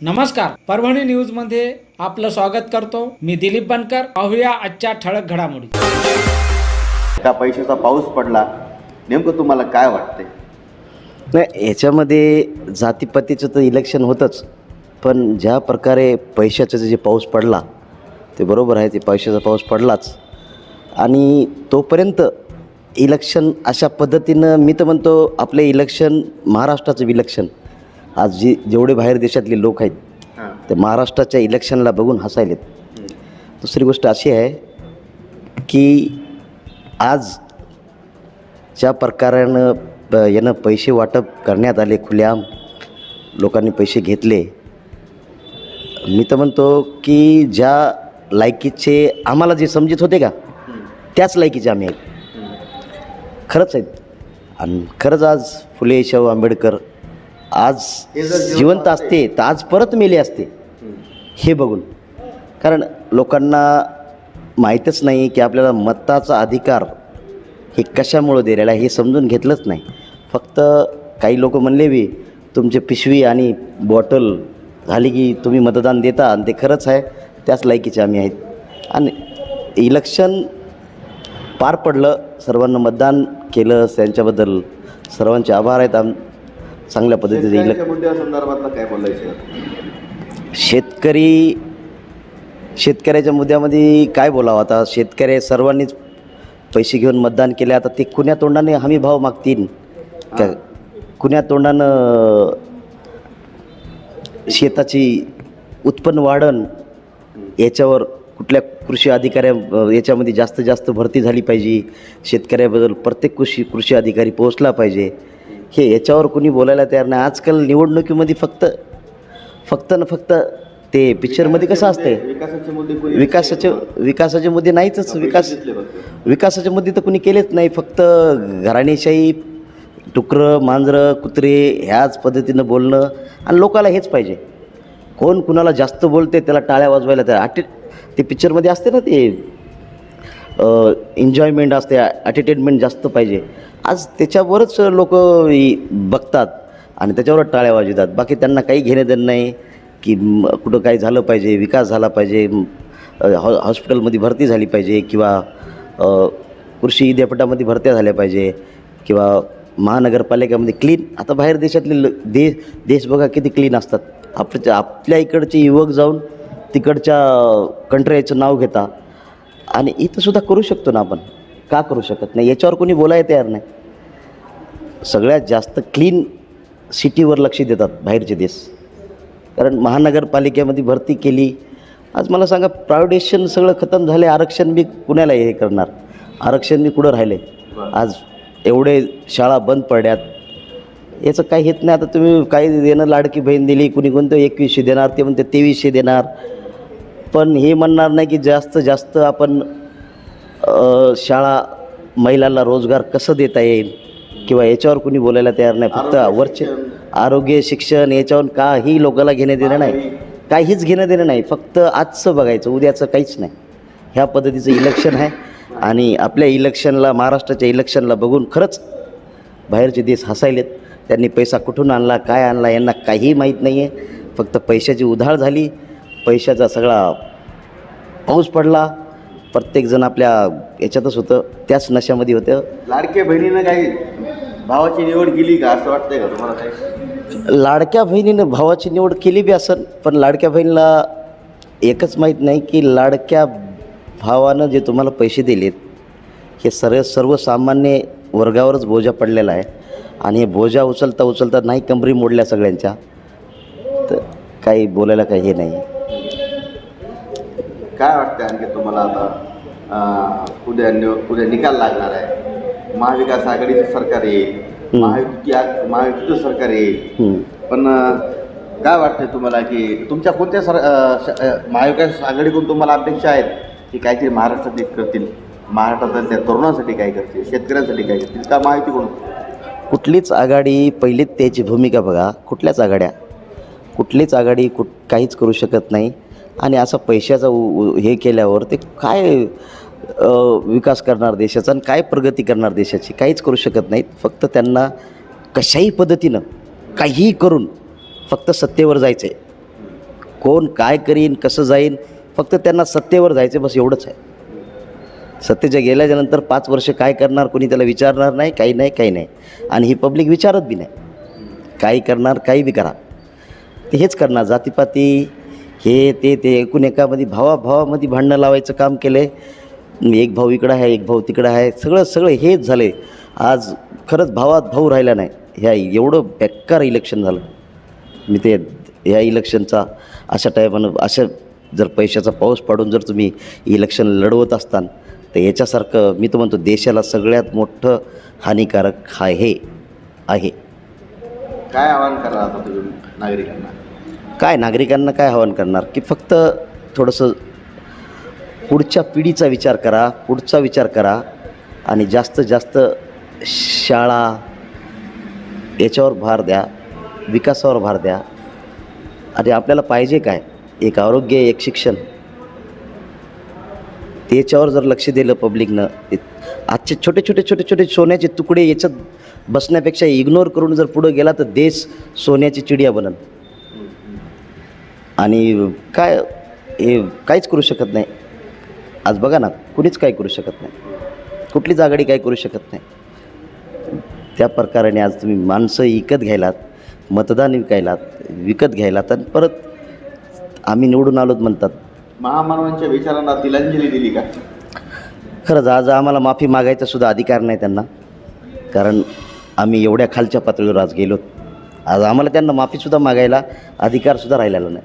नमस्कार परभणी न्यूजमध्ये आपलं स्वागत करतो. मी दिलीप बनकर पाहूया आजच्या ठळक घडामोडी. का पैशाचा पाऊस पडला नेमकं तुम्हाला काय वाटतंय नाही याच्यामध्ये जातीपातीचं तर इलेक्शन होतंच. पण ज्या प्रकारे पैशाचं जे पाऊस पडला ते बरोबर आहे ते पैशाचा पाऊस पडलाच. आणि तोपर्यंत इलेक्शन अशा पद्धतीनं मी तर म्हणतो आपले इलेक्शन महाराष्ट्राचं इलेक्शन आज जी जेवढे बाहेर देशातले लोक आहेत ते महाराष्ट्राच्या इलेक्शनला बघून हसायलेत. दुसरी गोष्ट अशी आहे की आज ज्या प्रकारानं यानं पैसे वाटप करण्यात आले खुल्याम लोकांनी पैसे घेतले मी तर म्हणतो की ज्या लायकीचे आम्हाला जे समजित होते का त्याच लायकीचे आम्ही आहेत. खरंच आहेत. आणि खरंच आज फुले शाहू आंबेडकर आज जिवंत असते. तर आज परत मेले असते. हे बघून. कारण लोकांना माहीतच नाही की आपल्याला मताचा अधिकार हे कशामुळं दिलेला आहे हे समजून घेतलंच नाही. फक्त काही लोक म्हणले बी तुमचे पिशवी आणि बॉटल झाली की तुम्ही मतदान देता आणि ते खरंच आहे त्याच लायकीचे आम्ही आहेत. आणि इलेक्शन पार पडलं सर्वांना मतदान केलं त्यांच्याबद्दल सर्वांचे आभार आहेत. आम चांगल्या पद्धतीचं मुद्द्यासंदर्भातलं काय बोलायचं? शेतकरी शेतकऱ्याच्या मुद्द्यामध्ये काय बोलावं आता? शेतकरी सर्वांनीच पैसे घेऊन मतदान केले आता ते कुण्या तोंडाने हमी भाव मागतील? का कुण्या तोंडानं शेताची उत्पन्न वाढन याच्यावर कुठल्या कृषी अधिकाऱ्या याच्यामध्ये जास्त जास्त भरती झाली पाहिजे शेतकऱ्याबद्दल प्रत्येक कृषी कृषी अधिकारी पोहोचला पाहिजे हे याच्यावर कोणी बोलायला तयार नाही. आजकाल निवडणुकीमध्ये फक्त फक्त न फक्त ते पिक्चरमध्ये कसं असते विकासाचे विकासाचे मुद्दे नाहीतच. विकास. विकासाचे मुद्दे तर कुणी केलेच नाही. फक्त घराणेशाही टुकरं मांजरं कुत्रे ह्याच पद्धतीनं बोलणं आणि लोकाला हेच पाहिजे. कोण कुणाला जास्त बोलते त्याला टाळ्या वाजवायला त्या आटे ते पिक्चरमध्ये असते ना ते एन्जॉयमेंट असते. ॲटेटेनमेंट जास्त पाहिजे. आज त्याच्यावरच लोक बघतात आणि त्याच्यावर टाळ्या वाजवतात. बाकी त्यांना काही घेणं देणं नाही की कुठं काही झालं पाहिजे विकास झाला पाहिजे हॉ हॉस्पिटलमध्ये भरती झाली पाहिजे किंवा कृषी विद्यापीठामध्ये भरत्या झाल्या पाहिजे किंवा महानगरपालिकेमध्ये क्लीन आता बाहेर देशातले ल- देश देश बघा किती क्लीन असतात. आपल्या आपल्या इकडचे युवक जाऊन तिकडच्या कंट्रीचं नाव घेता. आणि इथंसुद्धा करू शकतो ना आपण. का करू शकत नाही? याच्यावर कोणी बोलायला तयार नाही. सगळ्यात जास्त क्लीन सिटीवर लक्ष देतात बाहेरचे देश. कारण महानगरपालिकेमध्ये भरती केली आज मला सांगा प्रायव्हेटेशन सगळं खतम झाले आरक्षण बी कुणाला हे करणार. आरक्षण बी कुठं राहिले आज एवढे शाळा बंद पडल्यात. याचं काही हेत नाही. आता तुम्ही काही देणं लाडकी बहीण दिली कुणी कोणतं एकवीसशे देणार ते म्हणते तेवीसशे देणार. पण हे म्हणणार नाही की जास्त जास्त आपण शाळा महिलांना रोजगार कसं देता येईल? किंवा याच्यावर कुणी बोलायला तयार नाही. फक्त वरचे. आरोग्य शिक्षण याच्यावर काही लोकांना घेणं देणं नाही. काहीच घेणं देणं नाही. फक्त आजचं बघायचं उद्याचं काहीच नाही. ह्या पद्धतीचं इलेक्शन आहे. आणि आपल्या इलेक्शनला महाराष्ट्राच्या इलेक्शनला बघून खरंच बाहेरचे देश हसायलेत. त्यांनी पैसा कुठून आणला काय आणला यांना काही माहीत नाही आहे फक्त पैशाची उधाळ झाली. पैशाचा सगळा पाऊस पडला. प्रत्येकजण आपल्या याच्यातच होतं. त्याच नशामध्ये होतं. लाडक्या बहिणीनं काही भावाची निवड केली का? असं वाटतंय का तुम्हाला काही? लाडक्या बहिणीनं भावाची निवड केली बी असन पण लाडक्या बहिणीला एकच माहीत नाही की लाडक्या भावानं जे तुम्हाला पैसे दिलेत हे सर्व सर्वसामान्य वर्गावरच बोजा पडलेला आहे. आणि हे बोजा उचलता उचलता नाही कंबरी मोडल्या सगळ्यांच्या. तर काही बोलायला काही हे नाही. काय वाटतं आणखी तुम्हाला आता? उद्या उद्या निकाल लागणार आहे. महाविकास आघाडीचं सरकार येईल. महायुती महायुतीचं सरकार येईल. पण काय वाटतं तुम्हाला की तुमच्या कोणत्या सर महाविकास आघाडीकडून तुम्हाला अपेक्षा आहेत की काहीतरी महाराष्ट्रात एक करतील? महाराष्ट्रातल्या तरुणांसाठी काय करतील? शेतकऱ्यांसाठी काय करतील? का महायुतीकडून कुठलीच आघाडी पहिलीच त्याची भूमिका बघा. कुठल्याच आघाड्या. कुठलीच आघाडी कुठ काहीच करू शकत नाही. आणि असा पैशाचा हे केल्यावर ते काय विकास करणार देशाचा आणि काय प्रगती करणार देशाची काहीच करू शकत नाहीत. फक्त त्यांना कशाही पद्धतीनं काहीही करून फक्त सत्तेवर जायचं आहे कोण काय करीन कसं जाईन फक्त त्यांना सत्तेवर जायचं बस एवढंच आहे. सत्तेच्या गेल्याच्यानंतर पाच वर्ष काय करणार कोणी त्याला विचारणार नाही काही नाही काही नाही. आणि ही पब्लिक विचारत बी नाही. काही करणार काही बी करा. ते हेच करणार जातीपाती हे ते ते एकूण एकामध्ये भावाभावामध्ये भांडणं लावायचं काम केलं आहे एक भाऊ इकडं आहे एक भाऊ तिकडं आहे सगळं सगळं हेच झालं आज खरंच भावात भाऊ राहिला नाही. ह्या एवढं बेकार इलेक्शन झालं. मी ते ह्या इलेक्शनचा अशा टायमानं अशा जर पैशाचा पाऊस पाडून जर तुम्ही इलेक्शन लढवत असताल तर याच्यासारखं मी तर म्हणतो देशाला सगळ्यात मोठं हानिकारक हा हे आहे. काय आवाहन करा आता तुम्ही नागरिकांना? काय नागरिकांना काय आवाहन करणार? की फक्त थोडंसं पुढच्या पिढीचा विचार करा पुढचा विचार करा आणि जास्त जास्त शाळा याच्यावर भार द्या विकासावर भार द्या. आणि आपल्याला पाहिजे काय? एक आरोग्य एक शिक्षण. त्याच्यावर जर लक्ष दिलं पब्लिकनं आजचे छोटे छोटे छोटे छोटे सोन्याचे तुकडे याच्यात बसण्यापेक्षा इग्नोर करून जर पुढं गेला तर देश सोन्याची चिडिया बनल आणि काय हे काहीच करू शकत नाही. आज बघा ना कुणीच काय करू शकत नाही. कुठलीच आघाडी काय करू शकत नाही. त्या प्रकाराने आज तुम्ही माणसं विकत घ्यायलात मतदान विकायलात विकत घ्यायलात आणि परत आम्ही निवडून आलोत म्हणतात. महामानवांच्या विचारांना तिलांजली दिली का? खरंच आज आम्हाला माफी मागायचा सुद्धा अधिकार नाही त्यांना. कारण आम्ही एवढ्या खालच्या पातळीवर आज गेलो आज आम्हाला त्यांना माफीसुद्धा मागायला अधिकारसुद्धा राहिलेला नाही.